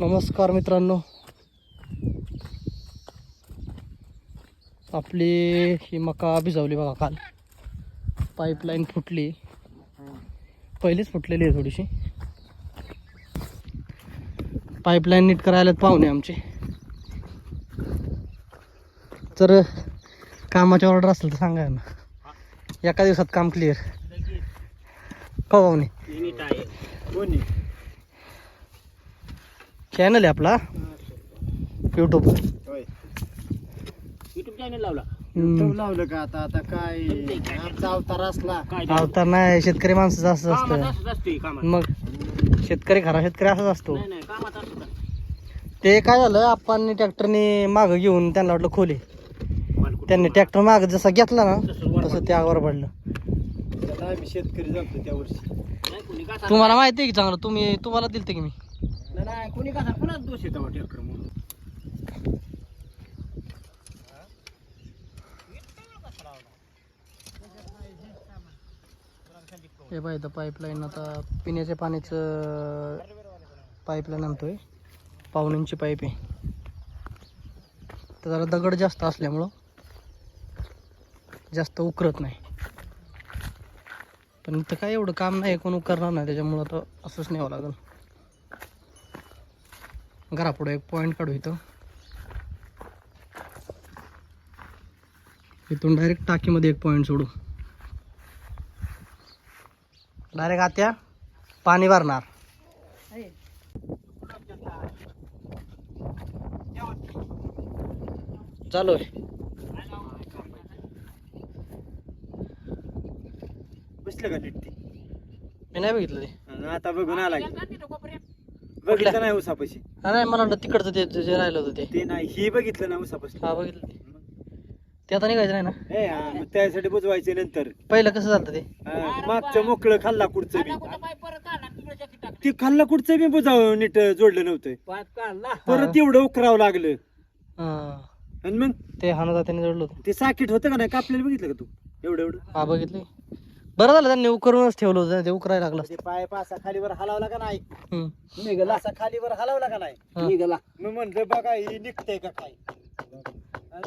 नमस्कार मित्रांनो. आपली ही मका भिजवली बघा काल. पाईपलाईन फुटली. पहिलीच फुटलेली आहे थोडीशी. पाईपलाईन नीट करायला पाहुणे आमचे. जर कामाची ऑर्डर असेल तर सांगा ना एका दिवसात काम क्लिअर का पाहुणे. चॅनल आहे आपला. यूट्यूब युट्यूब चॅनल लावला. हम्म. लावलं का आता? आता काय? आमचा अवतार असला. काय अवतार नाही शेतकरी माणसाचं कामात असतं. असंच असते कामात. मग शेतकरी खरा शेतकरी असाच असतो. नाही नाही कामात असंच ते काय झालं आपण ट्रॅक्टरने मागं घेऊन त्यांना वाटलं खोले त्यांनी ट्रॅक्टर माग जसा घेतला ना तसं वर तसं त्या आगावर पडलं. आम्ही शेतकरी जमतो त्या वर्षी. तुम्हाला माहिती आहे की चांगलं? तुम्ही तुम्हाला दिलते की मी? नाही, नाही कोणी कसा कोणाच दोष येतो ट्रॅक्टर म्हणून? हे पाहिजे पाईपलाईन आता पिण्याच्या पाण्याचं पाईपलाईन आणतोय. पाहुण्यांची पाईप आहे. तर जरा दगड जास्त असल्यामुळं जास्त उकरत नाही. पण इथं काय एवढं काम नाही कोण उकरणार नाही त्याच्यामुळं आता असंच न्यावं लागेल. घरापुढे एक पॉईंट काढू इथं. इथून डायरेक्ट टाकीमध्ये एक पॉईंट सोडू. डायरेक्ट आत्या पाणी भरणार. चालू आहे. बसलं का नीट ते मी नाही बघितलं ते. आता बघून आला की. बघितलं नाही उसापाशी नाही मला वाटलं तिकडचं ते जे जे राहिलं होतं ते. ते नाही ही बघितलं ना उसापाशी हा बघितलं ते. ते आता निघायचं नाही ना? हा, मग त्यासाठी बुजवायचे नंतर. पहिलं कसं झालं ते? हा, मागचं मोकळं खाल्ला कुडचं बी. ते खाल्ला कुडचं बी बुजाव नीट जोडलं नव्हतं. परत एवढं उकरावं लागलं. हा. आणि मग? ते हाना जात्याने जोडलं होतं. ते साकीट होतं का नाही? कापलेलं बघितलं का तू? एवढं एवढं. हा बघितले बरं झालं त्यांनी उकरूनच ठेवलं होतं ते उकरायला लागलं ते पाय पासा खालीवर हलावला का नाही? हम्म. निघाला असा खालीवर हलावला का नाही. निघाला. मग म्हणलं बघा ही निघतंय का काय?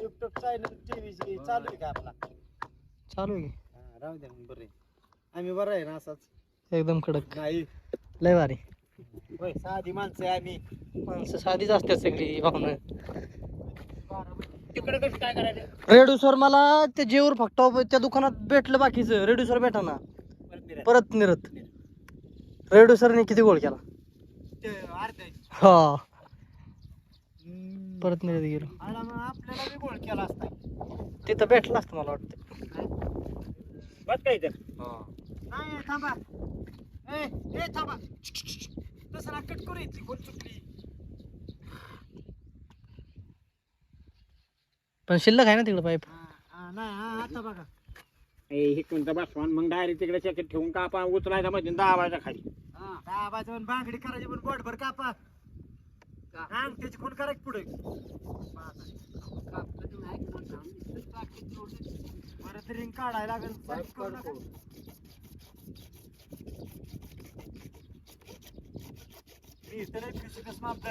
युट्यूब चॅनल टीव्ही चालू आहे का आपला? चालू आहे. की. हा, राहू द्या मग बरं आहे. आम्ही बरं आहे ना असाच? एकदम कडक. नाही. लय भारी. होय साधी माणसं आहे आम्ही. माणसं साधीच असतात सगळी भावनं तिकडे कसं काय करायचं? रेड्युसर मला ते जेवर फक्त त्या दुकानात भेटलं बाकीचं. रेड्युसर परत निघाला. परत निरत रेड्युसरने किती गोळ केला? ते हा. हम्म. परत निरत गेलो. आला मग आपल्याला बी गोळ केला असता. तिथं भेटलं असतं मला वाटतं. बस काय तर नाही थांबा. ए ए थांबा. तसं ना कट करू येते कोण चुकली. पण शिल्लक आहे ना तिकडं पाईप? हा, हा, नाही हा, आता बघा. ए हे कोणतं बसवान मग डायरेक्ट तिकडे चॅकेट ठेवून कापा उचलायचा म्हणजे दहा वाजता खाली. हा दहा बाजू पण बांगडी करायची पण बोटभर कापा. अंग त्याची खून करायची पुढे. परत रिंग काढायला लागेल. मी तर माप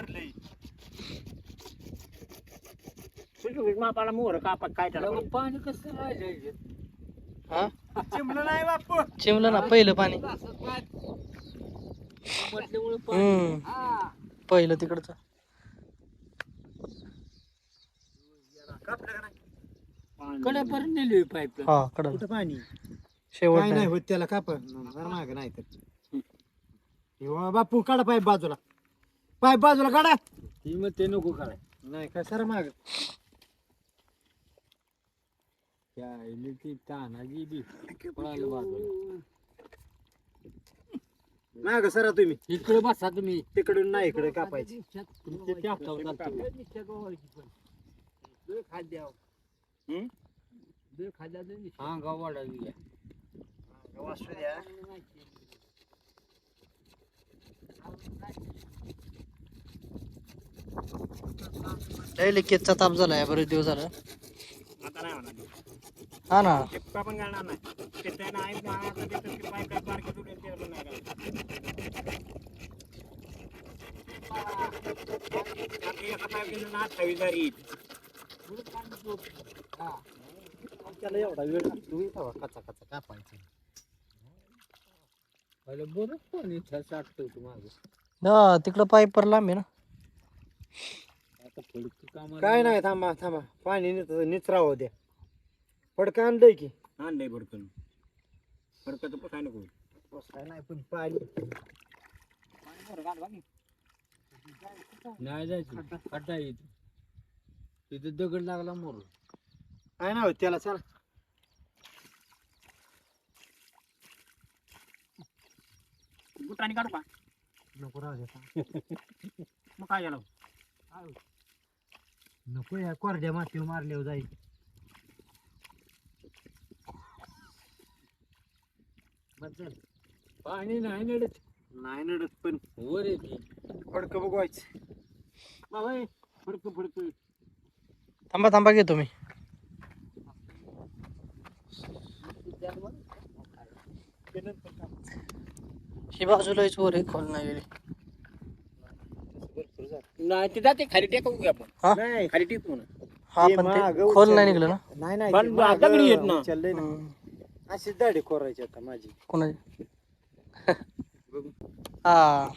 मापाला मोहर कापा काय त्याला पाणी कसं राहिलं हा? चिमलं नाही बापू. चिमलं ना पहिलं पाणी. हम्म. पहिलं तिकडचं. कापलं का नाही? कड्यापर्यंत नेली पाईप हा कडं कुठं पाणी? शेवट काय नाही नाही. होत त्याला काप. माग नाही तर. बापू काढा पाईप बाजूला. पाईप बाजूला काढा. ती मग ते नको कराय नाही काय सर माग. ती तानाजी बी बाजूला माग सरा तुम्ही इकडे बसा तुम्ही तिकडून नाही इकडे कापायची हा गावाडा वासू द्या लय लिकेजचा ताप झालाय बरेच दिवस झालं आता नाही होणार. हा ना. टिपका पण घालणार नाही. ते त्यानं आहे ना, आता ते तर ते पाय काय बारके तुटेल ते पण नाही घालणार. आपली एका पाईपलाईन अठ्ठावीस दारी त्याला एवढा वेळ लागतो. इथं कचा कचा कापायचं. बरं कोणी साठतो तुम्हाला हा तिकडं पाईप वर लांब आहे ना. काय नाही थांबा थांबा. पाणी निच निचरावं द्या. फडकं आणलंय की. आणलंय भडकन पसाय नको. काय नाही पण पाणी. नाही जायचं. खड्डा येतो तिथे दगड लागला मोर. काय नाही होत त्याला चला. बुटाने काढू का? नको राहू दे मग काय झालं नको या कोरड्या मातीवर मारल्यावर जाईल. पाणी नाही नडत. नाही नडत पण वर येते फडकं बघवायचं. बाबा फडक फडक. थांबा थांबा घेतो मी. ही बाजूलाच वर आहे खोल नाही गेली. नाही ते जाते खाली टेकवू की आपण. हा? नाही. खाली टेकू ना. हा ते पण मागं ते खोल नाही उचललंय. निघलं ना? नाही नाही पण ते मागं दगडी येत ना. उचललंय ना. हम्म. अशीच दाढी कोरायची आता माझी. कोणाची? हा.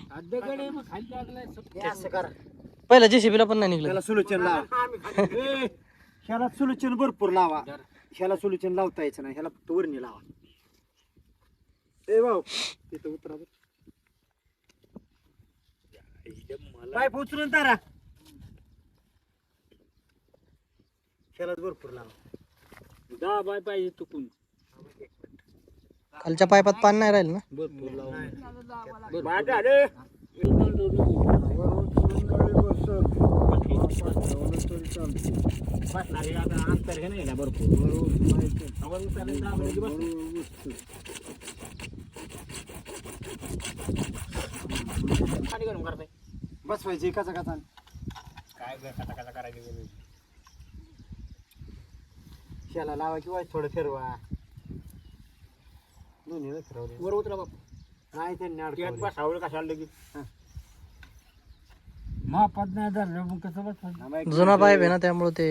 हे असं करा. पहिलं जेसीबीला पण नाही निघलं. त्याला सुलोचन लावा. ए, ह्याला सुलोचन भरपूर लावा. ह्याला सुलोचन लावता यायचं नाही. ह्याला फक्त वरणी लावा. ए भाऊ तिथं उतरा बरं. पाईप उचलून तारा. ह्यालाच भरपूर लावा दहा बाय पाहिजे चुकून. खालच्या पाईपात पाणी नाही राहिलं ना? भरपूर लावून झालं बसणारे आता अंतर हे नाही ना भरपूर. आवाज उचलला दहा पाणी गरम करताय. बसवायची कचा कचा काय कसा कसा करायचं ह्याला लावा किंवा थोडं फिरवा. दोन्ही फिरवले वर उतरा बाप. नाही त्यांनी अडकवले. बसावलं कशाला लगेच? मापात नाही धरलं मग कसं बसवायचं जुना पाईप आहे ना त्यामुळे ते.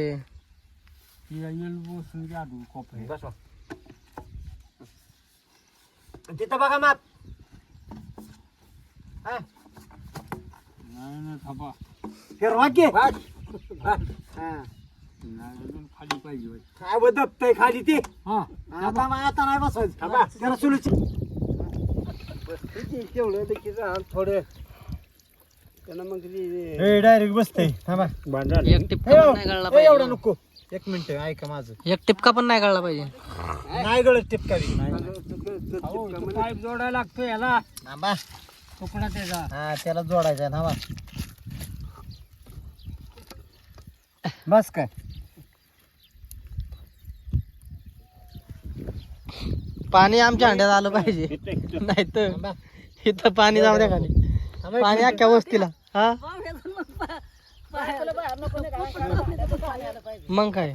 बसवा तिथं बघा माप. हा, हा. खाली पाहिजे काय खाली ते आता मा- आता नाही बसवायचं थांबा. त्याला सुलूची तेवढं देखील थोडं त्याला मग डायरेक्ट बसतंय थांबा एक टिपका पण नाही गळला ए, एवढं पाहिजे नको एक मिनिट ऐका माझं एक टिपका पण नाही गळला पाहिजे नाही गळत टिपकावी पाईप जोडायला लागतो याला थांबा तुकडा त्याचा हा त्याला जोडायचा आहे, थांबा. बस काय? पाणी आमच्या अंड्यात आलं पाहिजे. नाही तर इथं पाणी जाऊ द्या खाली. पाणी. अख्ख्या वस्तीला. हा? मग काय?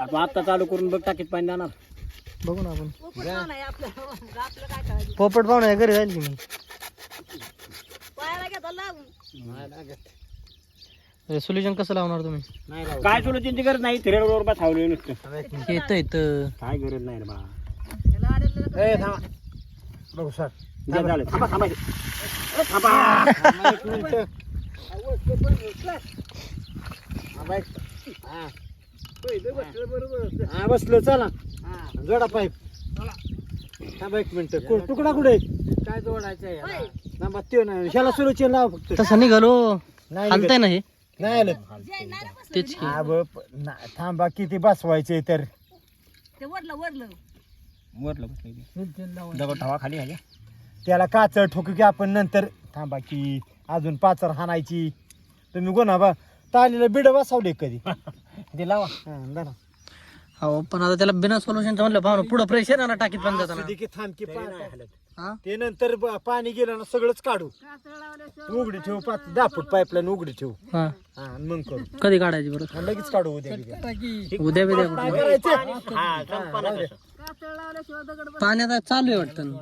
आता आता चालू करून बघ टाकीत पाणी जाणार. बघू ना आपण. पोपट पाहुणे घरी जाईल की मी. सोल्युशन कसं लावणार तुम्ही? नाही. काय सोडू चिंती गरज नाही थिरेवर बसावलं नुसतं थांबा एक मिनिट. येतं येतं काय गरज नाही रे ए, थांबा. बघू सर. जा, झालं थांबा थांबा अरे, थांबा. थांबा. एक मिनिट थांबा. एक- हा. हा बसलो चला. जोडा पाईप. थांबा एक मिनिट. तुकडा कुठे? काय जोडायचं थांबा त्यो नाही. ह्याला सुलोचन लावा फक्त. तसं निघालो. नाही हलतंय ना हे? नाही आलं. तेच की. हा प- ना- थांबा किती बसवायचे तर. ठेवा खाली ह्याच्या त्याला काचळ ठोकू की आपण नंतर. थांबा की अजून पाचर हाणायची. तुम्ही कोणा बा तालीला बिड बसवले कधी? ते लावा. हा, धरा. हो पण आता त्याला बिना सोल्युशनचं म्हणलं पाहुणं पुढं प्रेशर ना टाकीत पण जाताना असू दे की थांब की पा- हा? ते नंतर ब- पाणी गेलं ना सगळंच काढू. उघडी ठेवू पाच दहा फूट पाईपलाईन उघडी ठेवू. हा. हा आणि मग करू. कधी काढायची बरं? आणि लगेच काढू उद्या बिद्या. उद्या बिद्या काय कुठलं? करायचं हा संपला तसं. पाणी आता चालू आहे वाटतं.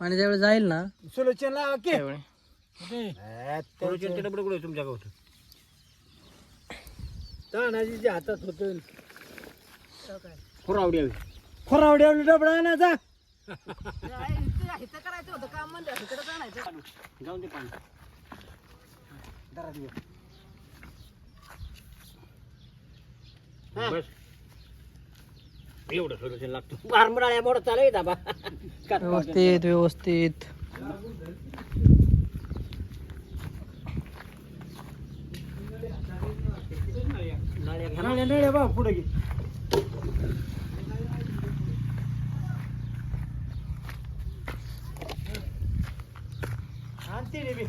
पाणी ज्यावेळी जाईल ना सुलोचन लावा की त्यावेळी. सोल्युशन डबड जे होत डबडा ना जा जाऊन दे पाणी. बस. एवढं सोल्युशन लागतं. बारमराळ्या मोड चालू आहे दाबा. व्यवस्थित व्यवस्थित. नळ्या नळ्या बा पुढे घे. आणते रे मी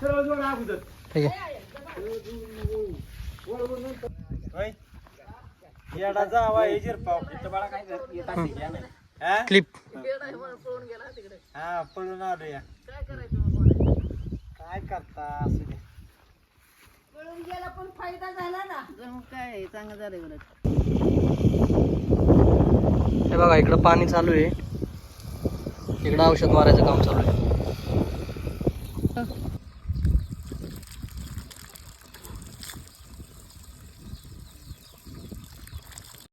सरळ जोड अगोदर. ठीक आहे. होय? येडा जावा हे जिरपाव इथं बाळा काय येत असेल. हा? क्लिप हा पळून आलो या काय करता असू दे. पळून गेला पण फायदा झाला ना. काय चांगलं झालं हे बघा इकडं पाणी चालू आहे. इकडं औषध मारायचं काम चालू आहे.